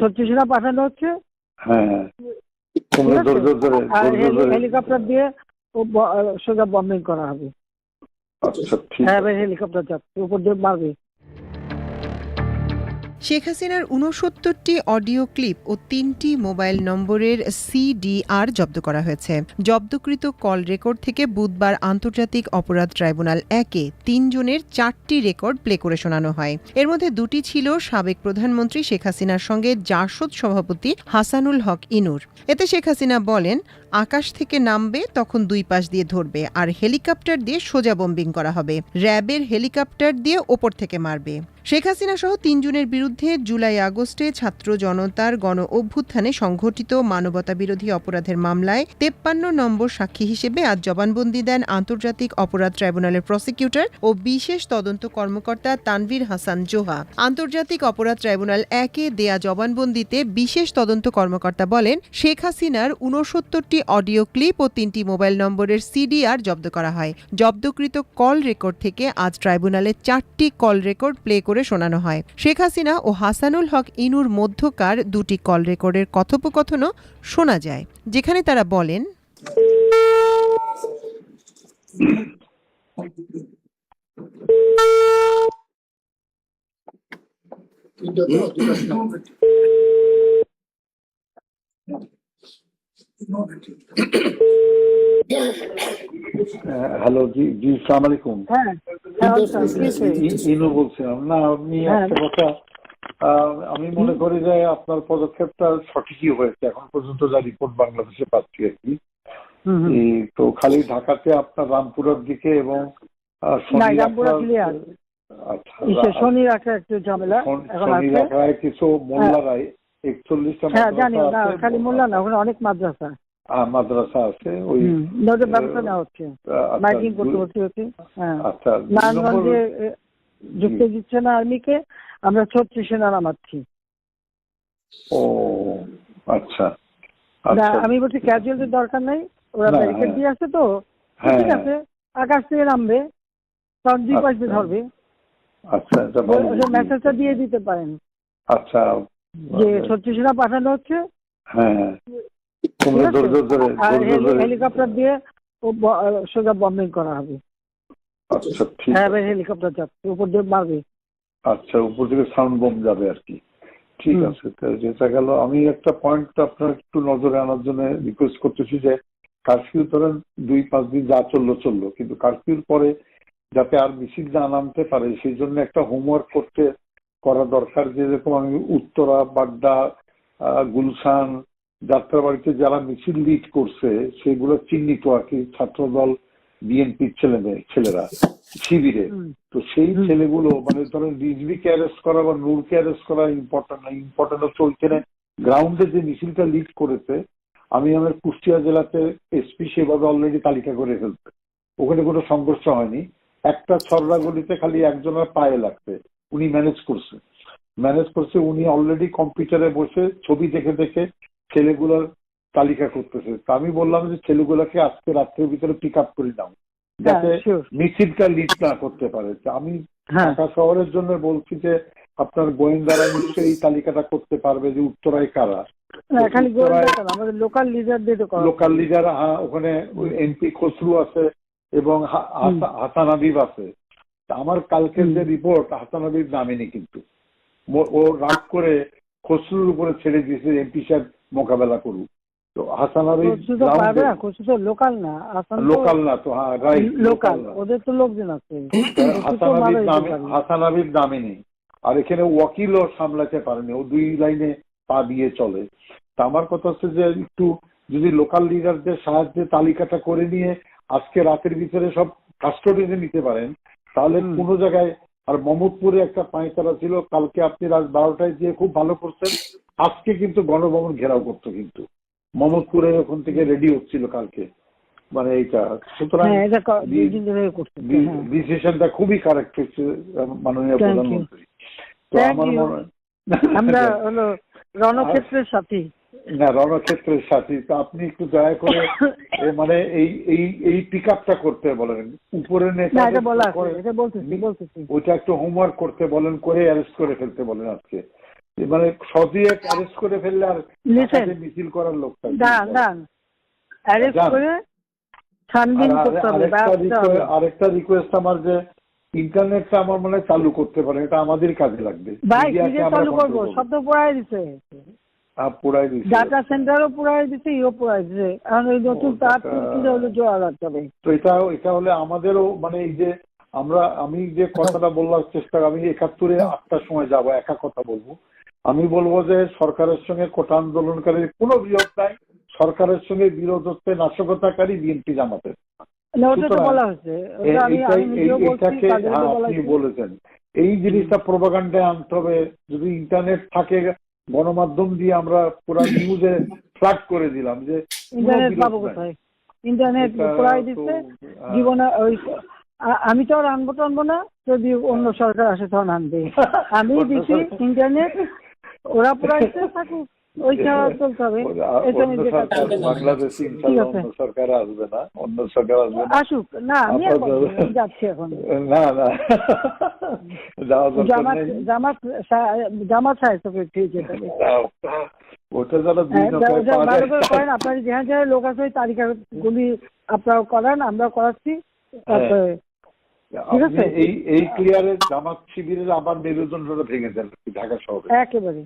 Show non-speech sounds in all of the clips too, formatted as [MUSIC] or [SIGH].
ছত্রিশটা পাঠানো হচ্ছে। হ্যাঁ হ্যাঁ। হেলিকপ্টার দিয়ে সোজা বম্বিং করা হবে। আচ্ছা হ্যাঁ হেলিকপ্টার যাচ্ছে। উপর দিয়ে মারবে। শেখ হাসিনার উনসত্তরটি অডিও ক্লিপ ও তিনটি মোবাইল নম্বরের সিডিআর জব্দ করা হয়েছে। জব্দকৃত কল রেকর্ড থেকে বুধবার আন্তর্জাতিক অপরাধ ট্রাইব্যুনাল একে তিনজনের চারটি রেকর্ড প্লে করে শোনানো হয়। এর মধ্যে দুটি ছিল সাবেক প্রধানমন্ত্রী শেখ হাসিনার সঙ্গে জাসদ সভাপতি হাসানুল হক ইনুর। এতে শেখ হাসিনা বলেন, আকাশ থেকে নামবে, তখন দুই পাশ দিয়ে ধরবে, আর হেলিকপ্টার দিয়ে সোজা বোম্বিং করা হবে। র্যাবের হেলিকপ্টার দিয়ে ওপর থেকে মারবে। শেখ হাসিনা সহ তিনজনের বিরুদ্ধে জুলাই আগস্টে ছাত্র জনতার গণ অভ্যুত্থানে সংঘটিত মানবতা বিরোধী অপরাধের মামলায় তেপ্পান্ন নম্বর সাক্ষী হিসেবে আজ জবানবন্দি দেন আন্তর্জাতিক অপরাধ ট্রাইব্যুনালের প্রসিকিউটর ও বিশেষ তদন্ত কর্মকর্তা তানভীর হাসান জোহা। আন্তর্জাতিক অপরাধ ট্রাইব্যুনাল একে দেয়া জবানবন্দিতে বিশেষ তদন্ত কর্মকর্তা বলেন, শেখ হাসিনার উনসত্তরটি অডিও ক্লিপ ও তিনটি মোবাইল নম্বরের সিডিআর জব্দ করা হয়। জব্দকৃত কল রেকর্ড থেকে আজ ট্রাইব্যুনালে চারটি কল রেকর্ড প্লে করে শোনানো হয়। শেখ হাসিনা ও হাসানুল হক ইনুর মধ্যকার দুটি কল রেকর্ডের কথোপকথনও শোনা যায় যেখানে তারা বলেন [CLEARS THROAT] [COUGHS] হ্যালো জি জি সালাম আলাইকুম হ্যাঁ হ্যাঁ আচ্ছা, ইনু বলছিলাম না আপনি হ্যাঁ। একটা কথা আমি মনে করি যে আপনার পদক্ষেপটা সঠিকই হয়েছে এখন পর্যন্ত যা রিপোর্ট বাংলাদেশে পাচ্ছি আর কি। তো খালি ঢাকাতে আপনার রামপুরার দিকে এবং শনি। আচ্ছা রাখা একটু ঝামেলা শনি- রাখায় কিছু মোল্লারাই একচল্লিশটা হ্যাঁ জানি না খালি মোল্লা না ওখানে অনেক মাদ্রাসা। মাদ্রাসা আছে ওই ব্যবস্থা নেওয়া হচ্ছে মাইকিং করতে দুই- হচ্ছে হচ্ছে আচ্ছা নারায়ণগঞ্জে ঢুকতে দিচ্ছে না আর্মিকে আমরা ছত্রিশে নামাচ্ছি ও আচ্ছা আমি বলছি ক্যাজুয়ালিটির দরকার নাই ওরা ব্যারিকেড। দিয়ে আসছে তো ঠিক আছে আকাশ থেকে নামবে তখন দুই পাশ। ধরবে আচ্ছা মেসেজটা দিয়ে দিতে পারেন আচ্ছা যে ছত্রিশে না পাঠানো হচ্ছে হ্যাঁ হেলিকপ্টার দিয়ে সোজা বম্বিং করা হবে। আচ্ছা ঠিক হ্যাঁ হেলিকপ্টার যাচ্ছে উপর দিয়ে মারবে। আচ্ছা উপর থেকে সাউন্ড বম যাবে আর কি। ঠিক আছে যেটা গেল আমি একটা পয়েন্ট আপনার একটু নজরে আনার জন্য রিকোয়েস্ট করতেছি যে কারফিউ ধরেন দুই পাঁচ দিন যা চলল চলল। কিন্তু কারফিউর পরে যাতে আর মিছিল না নামতে পারে সেই জন্য একটা হোমওয়ার্ক করতে করা দরকার যেরকম আমি উত্তরা বাড্ডা গুলশান যাত্রাবাড়িতে যারা মিছিল লিড করছে সেগুলো চিহ্নিত আর কি ছাত্রদল বিএনপির ছেলে মেয়ে ছেলেরা শিবিরে। তো সেই ছেলেগুলো মানে ধরেন রিজভিকে অ্যারেস্ট করা বা নূরকে অ্যারেস্ট করা ইম্পর্টেন্ট না ইম্পর্টেন্ট হচ্ছে ওইখানে গ্রাউন্ডে যে মিছিলটা লিড করেছে আমি আমার কুষ্টিয়া জেলাতে এসপি সেভাবে অলরেডি তালিকা করে ফেলছে। ওখানে কোনো সংঘর্ষ হয়নি। একটা ছররা গলিতে খালি একজনের পায়ে লাগছে। উনি ম্যানেজ করছে। ম্যানেজ করছে উনি অলরেডি কম্পিউটারে বসে ছবি দেখে দেখে ছেলেগুলোর তালিকা করতেছে। তা আমি বললাম যে ছেলেগুলোকে আজকে রাত্রের ভিতরে পিক আপ করে দাও যাতে হ্যাঁ, sure. মিছিলটা লিড না করতে পারে। আমি হ্যাঁ। ঢাকা শহরের জন্য বলছি যে আপনার গোয়েন্দারা নিশ্চয়ই এই তালিকাটা করতে পারবে যে উত্তরায় কারা? আমাদের লোকাল লিডারদের করা লোকাল লিডার ওখানে এমপি খসরু আছে এবং হাসান হাবিব আছে। তা আমার কালকের যে রিপোর্ট হাসান হাবিব নামেনি কিন্তু। ও রাগ করে খসরুর উপরে ছেড়ে দিয়েছে এমপি সাহেব মোকাবেলা করুক। তো হাসান লোকাল না লোকাল না তো হ্যাঁ রাইট লোকাল ওদের তো লোকজন আছে। [COUGHS] হাসান তো হাবিব নামে হাসান নামে নেই। আর এখানে ওয়াকিলও সামলাতে পারেনি ও দুই লাইনে পা দিয়ে চলে। তা আমার কথা হচ্ছে যে একটু যদি লোকাল লিডারদের সাহায্যে তালিকাটা করে নিয়ে আজকে রাতের ভিতরে সব কাস্টডিতে নিতে পারেন তাহলে কোনো জায়গায় আর মমদপুরে একটা পাঁচতারা ছিল কালকে আপনি রাত বারোটায় দিয়ে খুব ভালো করছেন। আজকে কিন্তু গণভবন ঘেরাও করতো কিন্তু। মমদপুরে ওখান থেকে রেডি হচ্ছিল কালকে। মানে এইটা সুতরাং হ্যাঁ হ্যাঁ। ডিসিশনটা খুবই কারেক্ট হচ্ছে মাননীয় প্রধানমন্ত্রী। তো আমার মনে আমরা [LAUGHS] হলো রণক্ষেত্রের সাথী। না রণক্ষেত্রের সাথী। তো আপনি একটু দয়া করে [LAUGHS] মানে এই এই এই পিক আপটা করতে বলেন। উপরে ওইটা একটু হোমওয়ার্ক করতে বলেন করে অ্যারেস্ট করে ফেলতে বলেন আজকে। মানে সদিয়ে অ্যারেস্ট করে ফেললে আর মিছিল করার লোক থাকবে না। দাঁড়ান। দাঁড়ান অ্যারেস্ট করে ছানবিন করতে হবে আরেকটা রিকোয়েস্ট আমার যে ইন্টারনেটটা আমার মনে চালু করতে পারে এটা আমাদের কাজে লাগবে। ভাই চালু করব। সব তো পুরাই দিছে। আহ, দিছে। ডাটা সেন্টারও দিছে ইও পুরাই দিছে। এখন ওই নতুন তার জোড়া হবে। তো এটা এটা হলে আমাদেরও মানে এই যে আমরা আমি যে কথাটা বললার চেষ্টা আমি একাত্তরে আটটার সময় যাব একা কথা বলব। আমি বলব যে সরকারের সঙ্গে কোটা আন্দোলনকারীর কোনো বিরোধ নাই। সরকারের সঙ্গে বিরোধ হচ্ছে নাশকতাকারী বিএনপি জামাতের। হ্যাঁ, আপনি বলেছেন। এই জিনিসটা প্রোপাগান্ডায় আনতে হবে। যদি ইন্টারনেট থাকে গণমাধ্যম দিয়ে আমরা পুরো নিউজে ফ্ল্যাট করে দিলাম যে ইন্টারনেট পাবো কোথায়? ইন্টারনেট দিচ্ছে। জীবনে ওই আমি তো আর আনব টানবো না। যদি অন্য সরকার আসে তখন আনবে। আমি দিচ্ছি ইন্টারনেট। ওরা পুরাইছে থাকুক ওই চলতে হবে সরকার। বাংলাদেশে। অন্য আসবে না অন্য সরকার আসবে না। আসুক না আমি যাচ্ছি এখন। না না। যাওয়া দরকার জামাত নেই। জামাত সাহেব তোকে ঠিক ওটা যারা হ্যাঁ, করেন আপনার যেখানে যেখানে লোক আছে ওই তালিকাগুলি আপনারা করান আমরা করাচ্ছি। তারপরে ঠিক আপনি। এই এই ক্লিয়ারে জামাত শিবিরের আবার মেরুদণ্ডটা ভেঙে দেন ঢাকা শহরে। একেবারে।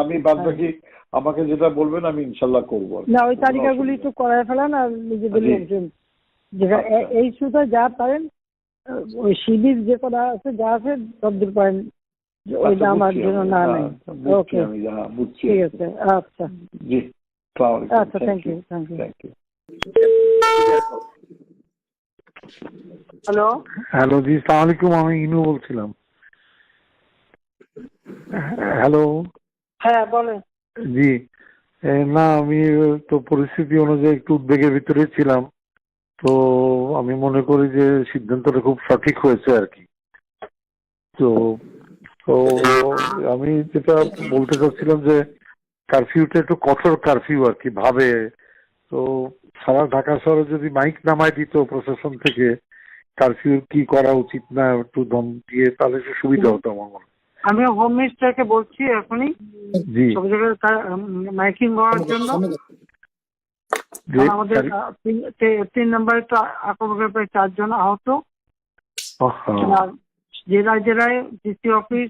আমি বাদ বাকি আমাকে যেটা বলবেন আমি ইনশাল্লাহ করব না ওই তালিকাগুলি একটু করায় ফেলান আর নিজেদের আচ্ছা। এই শুধু যা পারেন ওই শিবির যে করা আছে যা আছে পারেন। ওইটা আচ্ছা, আমার জন্য না হ্যাঁ, নেই বুঝছি ওকে। হ্যাঁ, ঠিক আছে আচ্ছা। জি আচ্ছা thank you thank you thank you hello hello জি সালাম আলাইকুম আমি ইনু বলছিলাম। হ্যালো হ্যাঁ বলেন। জি না আমি তো পরিস্থিতি অনুযায়ী একটু উদ্বেগের ভিতরে ছিলাম। তো আমি মনে করি যে সিদ্ধান্তটা খুব সঠিক হয়েছে আর কি। তো তো আমি যেটা বলতে চাচ্ছিলাম যে কারফিউটা একটু কঠোর কারফিউ আর কি ভাবে। তো সারা ঢাকা শহরে যদি মাইক নামায় দিত প্রশাসন থেকে কারফিউ কি করা উচিত না একটু দম দিয়ে তাহলে একটু সুবিধা হতো আমার মনে আমি হোম মিনিস্টারকে বলছি এখনই। জি। সব জায়গায় মাইকিং করার জন্য। আমাদের তিন- নম্বরে তো আক্রমণের প্রায় চারজন আহত। জেলায় জেলায় ডিসি অফিস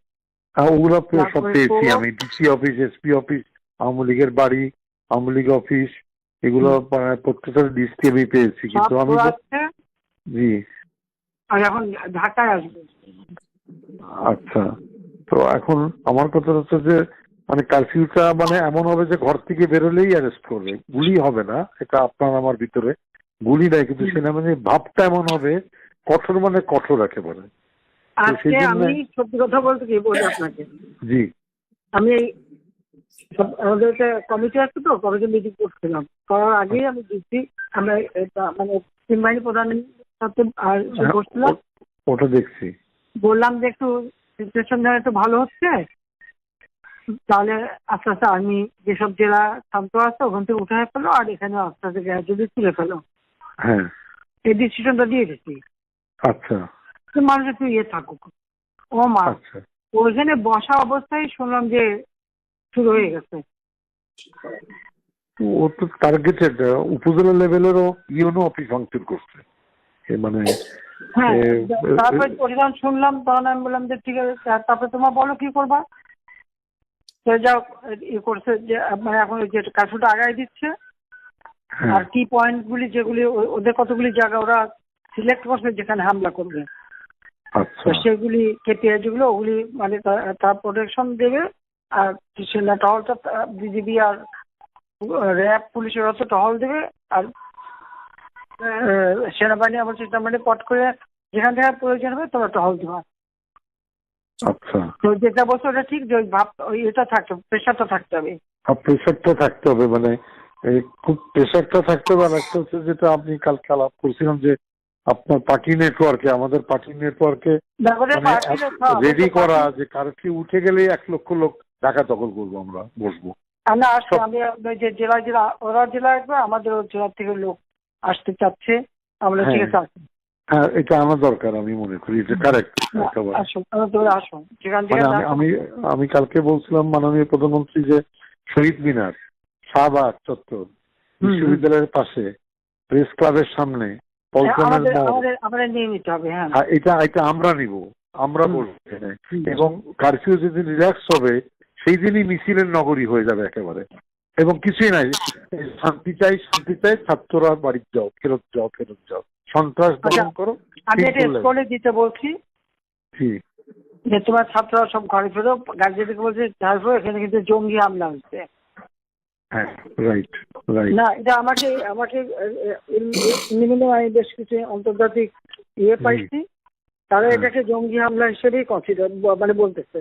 ওগুলো সব পেয়েছি আমি। DC office SP office Awami লীগের বাড়ি আওয়ামী লীগ অফিস এগুলো প্রত্যেকটা লিস্টে আমি পেয়েছি কিন্তু আমি জি। আর এখন ঢাকায় আসবে। আচ্ছা। তো এখন আমার কথা হচ্ছে যে মানে কারফিউটা মানে এমন হবে যে ঘর থেকে বেরোলেই অ্যারেস্ট করবে। গুলি হবে না এটা আপনার আমার ভিতরে গুলি নাই কিন্তু সেনাবাহিনীর ভাবটা এমন হবে কঠোর মানে কঠোর একেবারে। আজকে আমি সত্যি কথা বলতে কি বলি আপনাকে? জি। আমি এই আমাদের একটা কমিটি আছে তো কমিটি মিটিং করছিলাম। করার আগেই আমি দিচ্ছি আমরা এটা মানে তিন বাহিনী প্রধানের সাথে আর হ্যাঁ, বসছিলাম ও- ওটা দেখছি। বললাম যে একটু সিচুয়েশন যেন একটু ভালো হচ্ছে তাহলে আস্তে আস্তে আর্মি যেসব জেলা শান্ত আছে ওখান থেকে উঠে ফেলো আর এখানে আস্তে আস্তে গ্র্যাজুয়ালি তুলে ফেলো। হ্যাঁ। এই ডিসিশনটা দিয়ে দিচ্ছি। আচ্ছা। মানুষ একটু ইয়ে থাকুক। ও মা আচ্ছা। ওইখানে বসা অবস্থায় শুনলাম যে শুরু হয়ে গেছে। ও তো টার্গেটেড উপজেলা লেভেলেরও ইউনো অফিস ভাঙচুর করছে। মানে হ্যাঁ তারপরে এ- শুনলাম তখন আমি বললাম যে ঠিক আছে তারপরে তোমার বলো কি করবা? সে যা ইয়ে করছে যে মানে এখন ওই যে কাজটা আগায় দিচ্ছে হ্যাঁ, আর কি পয়েন্ট গুলি যেগুলি ওদের কতগুলি জায়গা ওরা সিলেক্ট করছে যেখানে হামলা করবে। আচ্ছা। তো সেগুলি কেপিআই যেগুলো ওগুলি মানে তার প্রোটেকশন দেবে আর সেনা টহলটা বিজিবি আর র্যাব পুলিশের হচ্ছে টহল দেবে আর সেনাবাহিনী আবার সেনাবাহিনী পট করে যেখান থেকে প্রয়োজন হবে তোমরা টহল দেওয়া আচ্ছা। তো যেটা বলছো ওটা ঠিক যে ওই ভাব ওই এটা থাকতে প্রেশারটা থাকতে হবে। প্রেশারটা থাকতে হবে মানে খুব প্রেশারটা থাকতে হবে আর একটা হচ্ছে যেটা আপনি কালকে আলাপ করছিলাম যে আপনার পার্টি নেটওয়ার্কে আমাদের পার্টি নেটওয়ার্কে মানে হ্যাঁ, রেডি করা যে কারফিউ উঠে গেলেই এক লক্ষ লোক ঢাকা দখল করব আমরা বসবো। না আমি যে জেলা জেলা ওরা জেলা আসবে আমাদের জেলা থেকে লোক আসতে চাচ্ছে আমরা ঠিক হ্যাঁ। আছে আসি। হ্যাঁ এটা আনা দরকার আমি মনে করি এটা কারেক্ট আসুন আসুন। সেখান থেকে মানে আমি আমি কালকে বলছিলাম মাননীয় প্রধানমন্ত্রী যে শহীদ মিনার শাহবাগ চত্বর বিশ্ববিদ্যালয়ের পাশে প্রেস ক্লাবের সামনে হ্যাঁ হ্যাঁ, এটা এটা আমরা নিব আমরা। বলব এবং কারফিউ যেদিন রিল্যাক্স হবে সেই দিনই মিছিলের নগরী হয়ে যাবে একেবারে। এবং কিছুই নাই শান্তি চাই শান্তি চাই ছাত্ররা বাড়ি যাও ফেরত যাও ফেরত যাও সন্ত্রাস দমন আচ্ছা। করো আমি এটা স্কুলে দিতে বলছি যে তোমার ছাত্ররা সব ঘরে ফেরো গার্জেনকে বলছে ঘরে ফেরো এখানে কিন্তু জঙ্গি হামলা হচ্ছে হ্যাঁ না এটা আমাকে আমাকে নিম্ন আমি বেশ কিছু আন্তর্জাতিক ইয়ে পাইছি তারা হ্যাঁ। এটাকে জঙ্গি হামলা হিসেবেই কনসিডার মানে বলতেছে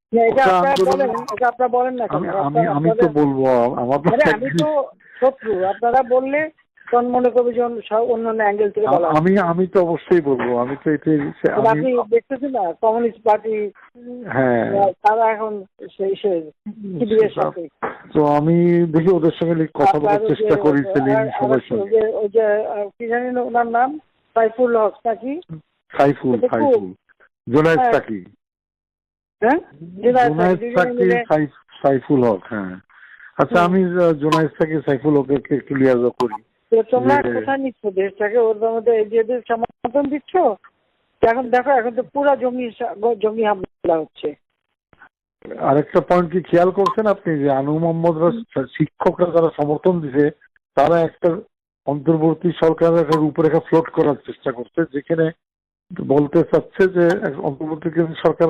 আমি আমি তো বলব আমার আমি তো শত্রু আপনারা বললে তখন মনে করবে যে অন্য- অ্যাঙ্গেল থেকে বলা আমি আমি তো অবশ্যই বলব আমি তো আমি আপনি দেখতেছেন না কমিউনিস্ট পার্টি হ্যাঁ। তারা এখন সেই সে তো আমি দেখি ওদের সঙ্গে কথা বলার চেষ্টা করি সেলিম সবার ওই সঙ্গে। যে- ওই যে কি জানি ওনার নাম সাইফুল হক নাকি? সাইফুল সাইফুল। জোনায়েদ হ্যাঁ। সাকি সাইফুল হক হ্যাঁ। আচ্ছা আমি জোনায়েদ সাইফুল হককে করি। তো তোমরা কোথায় নিচ্ছ দেশটাকে? ওর মধ্যে এদের সমর্থন দিচ্ছ? এখন দেখো এখন তো পুরা সা- জঙ্গি হামলা হচ্ছে। আরেকটা পয়েন্ট কি খেয়াল করছেন আপনি? যে আনু মোহাম্মদরা শিক্ষকরা যারা সমর্থন দিছে তারা একটা অন্তর্বর্তী সরকারের একটা রূপরেখা ফ্লোট করার চেষ্টা করছে যেখানে বলতে চাচ্ছে যে অন্তর্বর্তীকালীন সরকার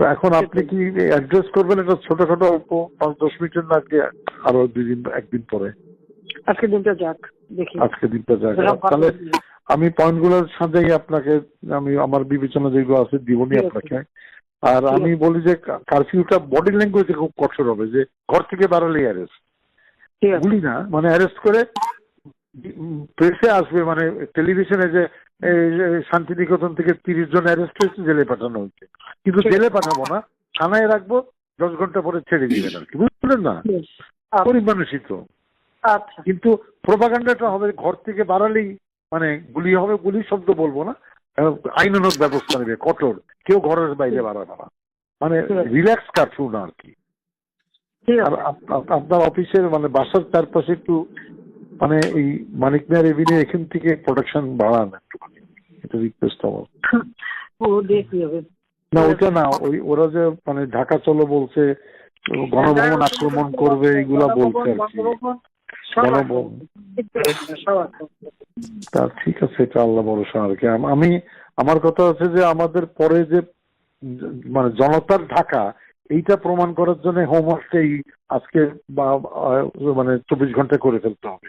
তো এখন আপনি কি অ্যাড্রেস করবেন? এটা ছোটখাটো অল্প পাঁচ দশ মিনিটের না আগে আরও দুই দিন একদিন পরে। আজকে দিনটা যাক দেখি। আজকে দিনটা যাক। তাহলে আমি পয়েন্টগুলোর আপনাকে আমি আমার বিবেচনা যেগুলো আছে দিবনি আপনাকে। আর আমি বলি যে কারফিউটা বডি ল্যাঙ্গুয়েজে খুব কঠোর হবে যে ঘর থেকে বাড়ালেই অ্যারেস্ট গুলি না মানে অ্যারেস্ট করে প্রেসে আসবে মানে টেলিভিশনে যে শান্তিনিকেতন থেকে তিরিশ জন অ্যারেস্ট হয়েছে জেলে পাঠানো হয়েছে। কিন্তু জেলে পাঠাবো না থানায় রাখব দশ ঘণ্টা পরে ছেড়ে দিবেন আর কি। বুঝলেন না? বেশ। আচ্ছা, আচ্ছা। কিন্তু প্রোপাগান্ডাটা হবে ঘর থেকে বাড়ালেই মানে গুলি হবে গুলি শব্দ বলব না। আহ, আইনানুগ ব্যবস্থা নেবে কঠোর। কেউ ঘরের বাইরে বাড়াবে না। মানে রিল্যাক্স কারফিউ না আর কি। আপনার অফিসের মানে বাসার চারপাশে একটু মানে এই মানিক মেয়ার এভিনিউ এখান থেকে প্রোটেকশন বাড়ান একটুখানি। এটা রিকোয়েস্ট আমার। ও দেখি হবে। না ওইটা না ওই ওরা যে মানে ঢাকা চলো বলছে গণভবন আক্রমণ করবে এগুলা বলছে আর কি। গণভবন। তা ঠিক আছে এটা আল্লাহ ভরসা আর কি। আমি আমার কথা হচ্ছে যে আমাদের পরে যে মানে জনতার ঢাকা এইটা প্রমাণ করার জন্য হোমওয়ার্কটাই আজকে বা মানে চব্বিশ ঘণ্টা করে ফেলতে হবে।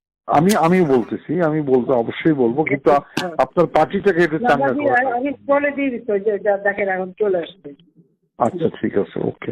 আমি আমি বলতেছি আমি বলতে অবশ্যই বলব কিন্তু। আপনার পার্টিটাকে একটু চাঙ্গা করে আমি বলে দিয়ে তো যা- দেখেন এখন চলে আসবে আচ্ছা ঠিক আছে ওকে